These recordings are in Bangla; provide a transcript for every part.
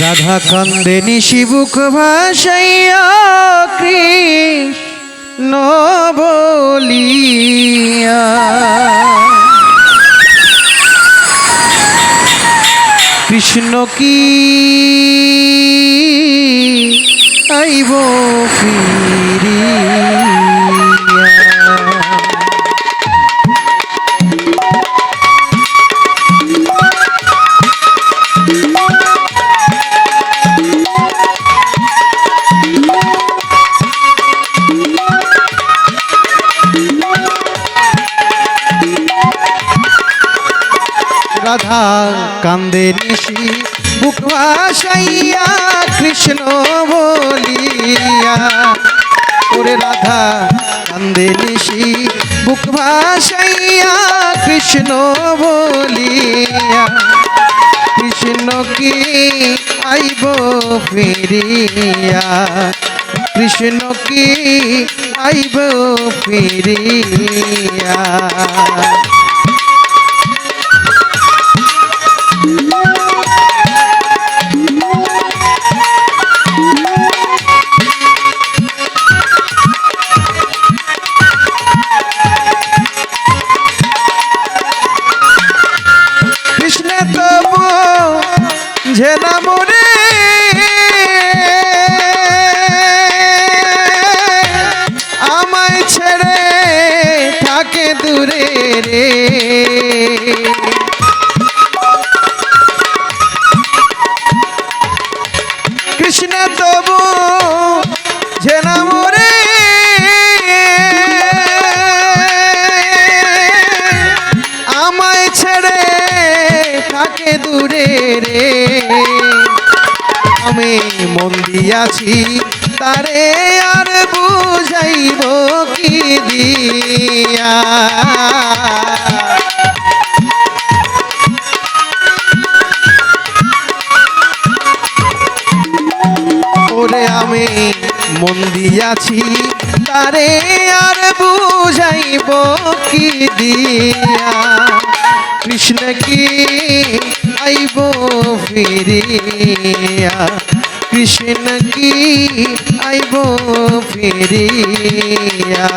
রাধা কান্দে নিশিবুক ভাসাইয়া কৃষ্ণ বলিয়া। কৃষ্ণ কি আইব ফিরিয়া? কান্দে নিশি, বুক ভাসাইয়া, কৃষ্ণ বলিয়া। ওরে রাধা, কান্দে নিশি, বুক ভাসাইয়া, কৃষ্ণ বলিয়া। কৃষ্ণ কি আইব ফিরিয়া? কৃষ্ণ কি আইব ফিরিয়া? কৃষ্ণ দিয়াছি তারে আর বুঝাইব কি দিয়া? ওরে আমি মন দিয়াছি, তারে আর বুঝাইব কি দিয়া? কৃষ্ণ কি আইব ফিরিয়া? কৃষ্ণ কি আইব ফিরিয়া।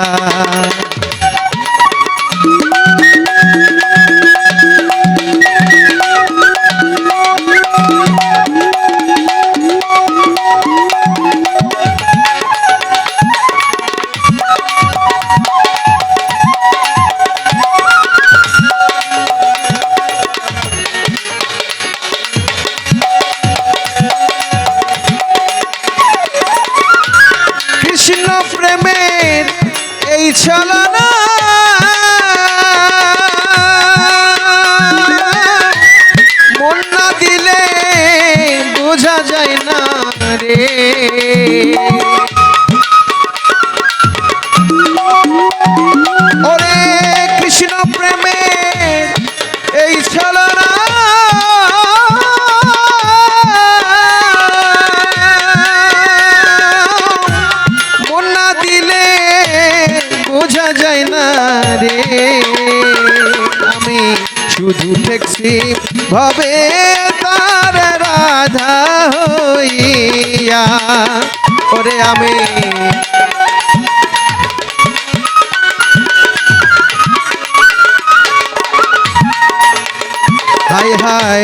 রে আমি শুধু দেখছি ভাবে তার রাধা হইয়া। ওরে আমি হাই হাই,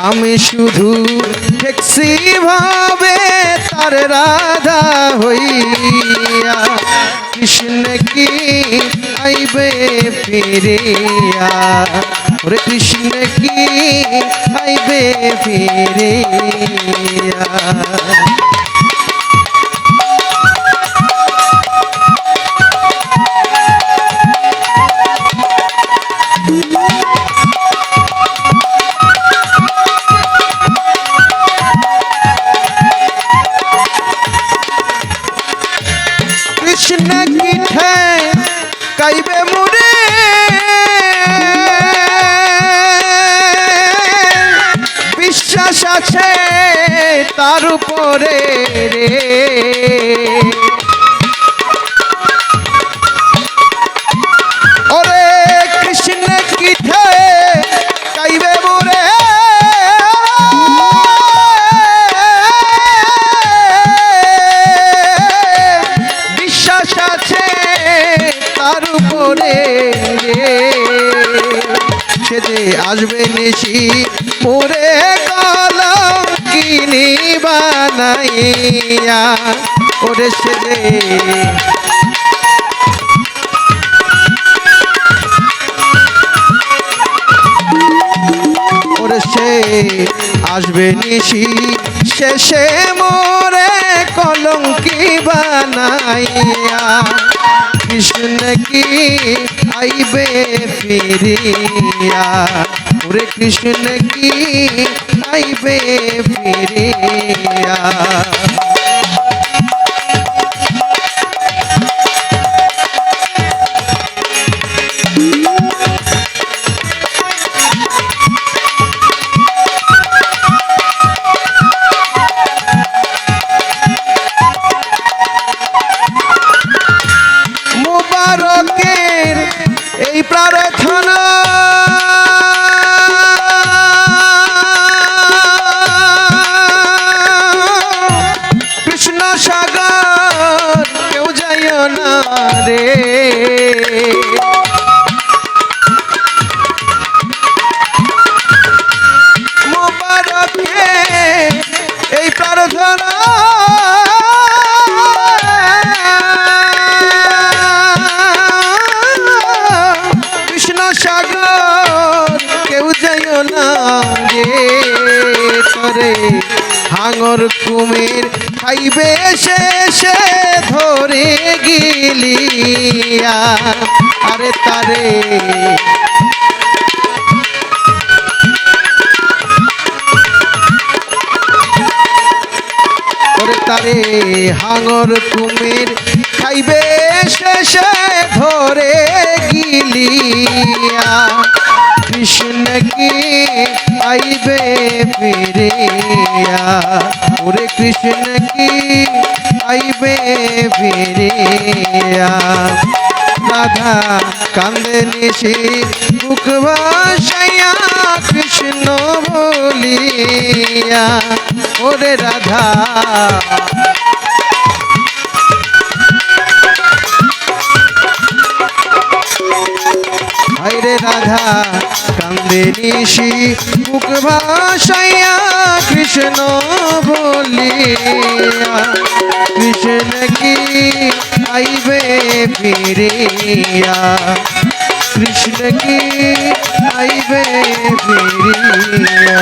আমি শুধু দেখছি ভাবে তার রাধা হইয়া। কৃষ্ণ কি আইবে ফিরিয়া। ওরে কৃষ্ণ কি আইবে ফিরিয়া? মুরে বিশ্বাস আছে তার উপরে রে। আসবে নিশি। মোরে কলম কিনি বানাইয়া। ওরে সে সে আসবে নিশি। শেষে মোরে কলঙ্কি বানাইয়া। কৃষ্ণ কি আইবে ফিরিয়া। ওরে কৃষ্ণ কি আইবে ফিরিয়া? হাঙর কুমির খাইবে শেষে ধরে গিলিয়া। আরে তারে। তারে, হাঙর কুমির খাইবে শেষে ধরে গিলিয়া। কৃষ্ণ কি আইবে ফিরিয়া? ওরে কৃষ্ণ কি আইবে ফিরিয়া রাধা কান্দে নিশি বুক ভাসাইয়া কৃষ্ণ বলিয়া, ওরে রাধা। হাইরে রাধা। কান্দে নিশি ভাষাইয়া কৃষ্ণ বলিয়া কৃষ্ণ কি আইবে ফিরিয়া? কৃষ্ণ কি আইবে ফিরিয়া?